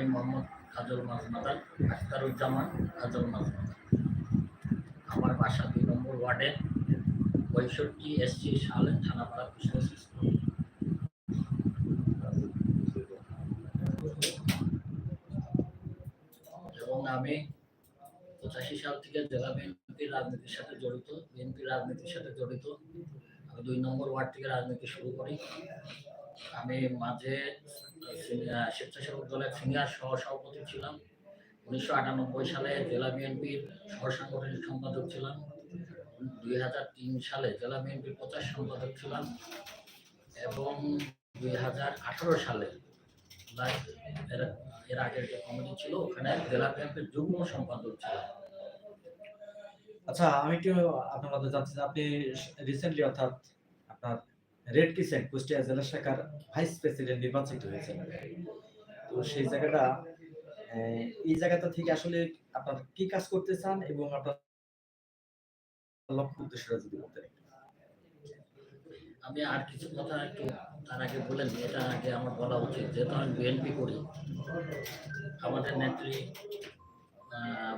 আমি মোহাম্মদ কাজল মাজমাদার আখতারুজ্জামান কাজল মাজমাদার আমার বাসা দুই নম্বর ওয়ার্ডে, পঁয়ষট্টি এসছি সালে থানাপাড়া কৃষ্ণ স্কুল। এবং আমি পঁচাশি সাল থেকে জেলা বিএনপির রাজনীতির সাথে জড়িত, বিএনপির রাজনীতির সাথে জড়িত। আমি দুই নম্বর ওয়ার্ড থেকে রাজনীতি শুরু করি। আমি মাঝে স্বেচ্ছাসেবক দলের সিনিয়র সহ সভাপতি ছিলাম। উনিশশো আটানব্বই সালে জেলা বিএনপির সহ সাংগঠনিক সম্পাদক ছিলাম। দুই হাজার তিন সালে জেলা বিএনপির প্রচার সম্পাদক ছিলাম এবং দুই হাজার আঠারো সালে এর আগের যে কমিটি ছিল, ওখানে জেলা বিএনপির যুগ্ম সম্পাদক ছিলাম। আচ্ছা আমি একটু আপনার মধ্যে জানতে আপনি রিসেন্টলি অর্থাৎ আপনার রেড কিসেন্ট কুষ্টিয়া জেলা শাখার ভাইস প্রেসিডেন্ট নির্বাচিত হয়েছেন। তো সেই জায়গাটা এই জায়গাটা থেকে আসলে আপনার কি কাজ করতে চান এবং আপনার লক্ষ্য উদ্দেশ্যটা যদি বলতেন আমি আর কিছু কথা একটু তার আগে বলেন এটা আগে আমার বলা উচিত। যেহেতু আমি বিএনপি করি, আমাদের নেত্রী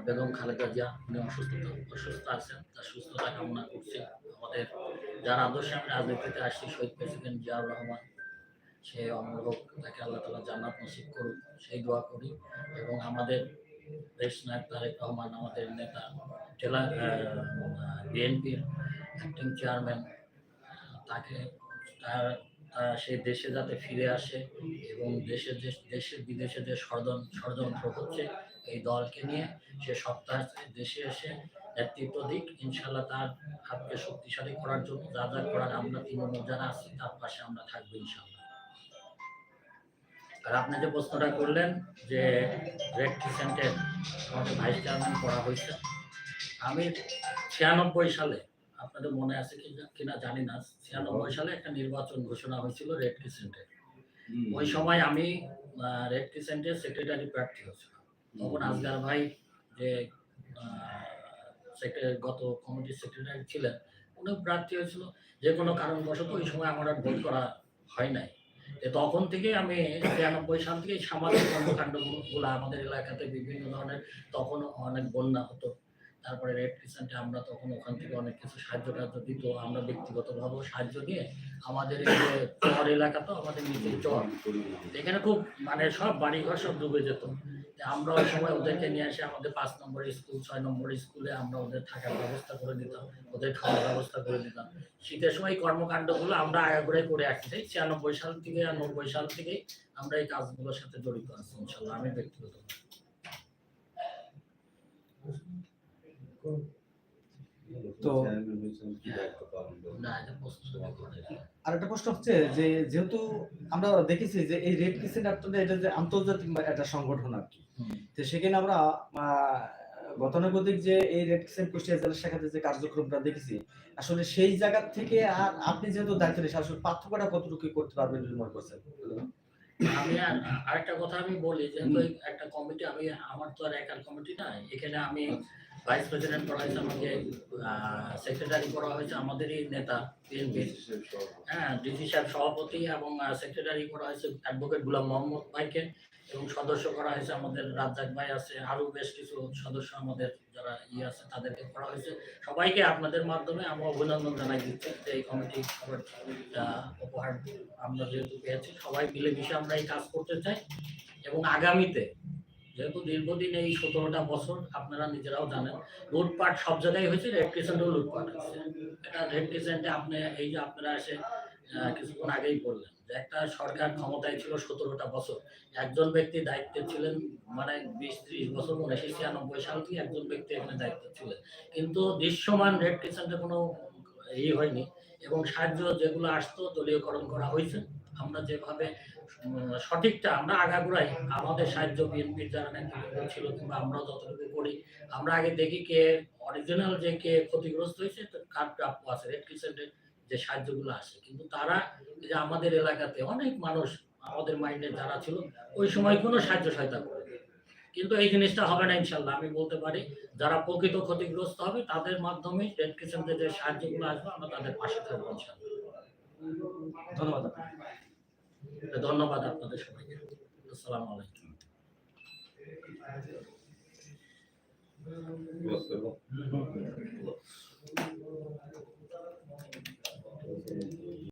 বেগম খালেদা জিয়া, উনি অসুস্থ অসুস্থ আছেন, তার সুস্থতা কামনা করছি। আমাদের যার আদর্শে আমি রাজনীতিতে আসছি, শহীদ প্রেসিডেন্ট জিয়াউর রহমান, সে অমর হোক, তাকে আল্লাহ তালা জান্নাত নসিব করুক, সেই দোয়া করি। এবং আমাদের দেশ নায়ক তারেক রহমান, আমাদের নেতা, জেলা বিএনপির অ্যাক্টিং চেয়ারম্যান তাকে তার সে দেশে যাতে ফিরে আসে এবং দেশে যে, দেশে, বিদেশে যে ষড়যন্ত্র ষড়যন্ত্র হচ্ছে এই দলকে নিয়ে, সে সপ্তাহে দেশে এসে নেতৃত্ব দিক ইনশাল্লাহ তার হাতকে শক্তিশালী করার জন্য যা যা করার আমরা তৃণমূল যারা আছি, তার পাশে আমরা থাকব ইনশাল্লাহ আর আপনি যে প্রশ্নটা করলেন যে রেড ক্রিসেন্টের আমাকে ভাইস চেয়ারম্যান করা হয়েছে, আমি ছিয়ানব্বই সালে আপনাদের মনে আছে কিনা জানি না। ছিয়ানব্বই সালে একটা নির্বাচন ঘোষণা হয়েছিল রেড ক্রিসেন্টের ওই সময় আমি রেড ক্রিসেন্টের সেক্রেটারি প্রার্থী হয়েছিলাম। তখন আজগার ভাই যে গত কমিটির সেক্রেটারি ছিলেন উনি প্রার্থী হয়েছিল। যে কোনো কারণবশত ওই সময় আমার আর ভোট করা হয় নাই। তখন থেকে আমি ছিয়ানব্বই সাল থেকে সামাজিক কর্মকাণ্ডগুলো আমাদের এলাকাতে বিভিন্ন ধরনের তখন অনেক বন্যা হতো। তারপরে রেড ক্রিসেন্টে আমরা তখন ওখান থেকে অনেক কিছু সাহায্য টাহায্য দিত, আমরা ব্যক্তিগত ব্যক্তিগতভাবেও সাহায্য নিয়ে আমাদের চর এলাকা তো আমাদের নিচে চর। এখানে খুব মানে সব বাড়িঘর সব ডুবে যেত। আমরা ওই সময় ওদেরকে নিয়ে এসে আমাদের পাঁচ নম্বর স্কুল, ছয় নম্বর স্কুলে আমরা ওদের থাকার ব্যবস্থা করে দিতাম, ওদের খাওয়ার ব্যবস্থা করে দিতাম। শীতের সময় কর্মকাণ্ডগুলো আমরা আগাগোড়াই করে আসছি ছিয়ানব্বই সাল থেকে, নব্বই সাল থেকেই আমরা এই কাজগুলোর সাথে জড়িত আছি ইনশাল্লাহ আমি ব্যক্তিগত। তো না এটা প্রস্তুত করে আর একটা প্রশ্ন হচ্ছে যে যেহেতু আমরা দেখেছি যে এই রেড আপনাদের এটা যে আন্তর্জাতিক একটা সংগঠন আর কি তো সেখানে আমরা গতানুগতিক যে এই রেড ক্রিসেন্ট কুষ্টিয়া জেলা শাখাতে যে কার্যক্রমটা দেখেছি আসলে সেই জায়গা থেকে আর আপনি যেহেতু দায়িত্ব নিয়েছেন আসলে পার্থক্যটা কতটুকু করতে পারবেন বলে মনে করছেন? আমি আর আরেকটা কথা আমি বলি যেহেতু একটা কমিটি আমি আমার তো আর একার কমিটি না এখানে আমি ভাইস প্রেসিডেন্ট করা হয়েছে আমাকে সেক্রেটারি করা হয়েছে আমাদেরই নেতা বিএনপির হ্যাঁ ডিসি সাহেব সভাপতি এবং সেক্রেটারি করা হয়েছে অ্যাডভোকেট গুলাম মোহাম্মদ ভাইকে এবং সদস্য করা হয়েছে আমাদের রাজ্জাক ভাই আছে আরও বেশ কিছু সদস্য আমাদের যারা ইয়ে আছে তাদেরকে করা হয়েছে। সবাইকে আপনাদের মাধ্যমে আমরা অভিনন্দন জানাই দিচ্ছি যে এই কমিটি উপহার আমরা যেহেতু পেয়েছি সবাই মিলেমিশে আমরা এই কাজ করতে চাই এবং আগামীতে যেহেতু দীর্ঘদিন এই সতেরোটা বছর আপনারা নিজেরাও জানেন, লুটপাট সব জায়গায় হয়েছে, রেড ক্রিসেন্টেও লুটপাট হয়েছে। এটা রেড ক্রিসেন্টে আপনি, এই যে আপনারা এসে কিছুক্ষণ আগেই বললেন যে একটা সরকার ক্ষমতায় ছিল সতেরোটা বছর। একজন ব্যক্তি দায়িত্বে ছিলেন মানে বিশ ত্রিশ বছর, উনিশশো ছিয়ানব্বই সাল থেকে একজন ব্যক্তি এখানে দায়িত্ব ছিলেন। কিন্তু দৃশ্যমান রেড ক্রিসেন্টে কোনো ই হয়নি এবং সাহায্য যেগুলো আসতো, দলীয়করণ করা হয়েছে। আমরা যেভাবে সঠিকটা আমরা আগাগোড়াই, আমাদের সাহায্য বিএনপির যারা নেতৃত্ব ছিল কিংবা আমরাও যতটুকু করি, আমরা আগে দেখি কে অরিজিনাল যে কে ক্ষতিগ্রস্ত হয়েছে কার প্রাপ্য আছে রেড ক্রিসেন্টের যে সাহায্যগুলো আসে। কিন্তু তারা যে আমাদের এলাকাতে অনেক মানুষ, আমাদের মাইন্ডে যারা ছিল, ওই সময় কোনো সাহায্য সহায়তা করে কিন্তু এই জিনিসটা হবে না ইনশাল্লাহ, আমি বলতে পারি, যারা প্রকৃত ক্ষতিগ্রস্ত হবে, তাদের মাধ্যমে রেড ক্রিসেন্টের যে সাহায্যগুলো আসবে, আমরা তাদের পাশে থাকব ইনশাল্লাহ। ধন্যবাদ। ধন্যবাদ আপনাদের সবাইকে। আসসালামু আলাইকুম। করব?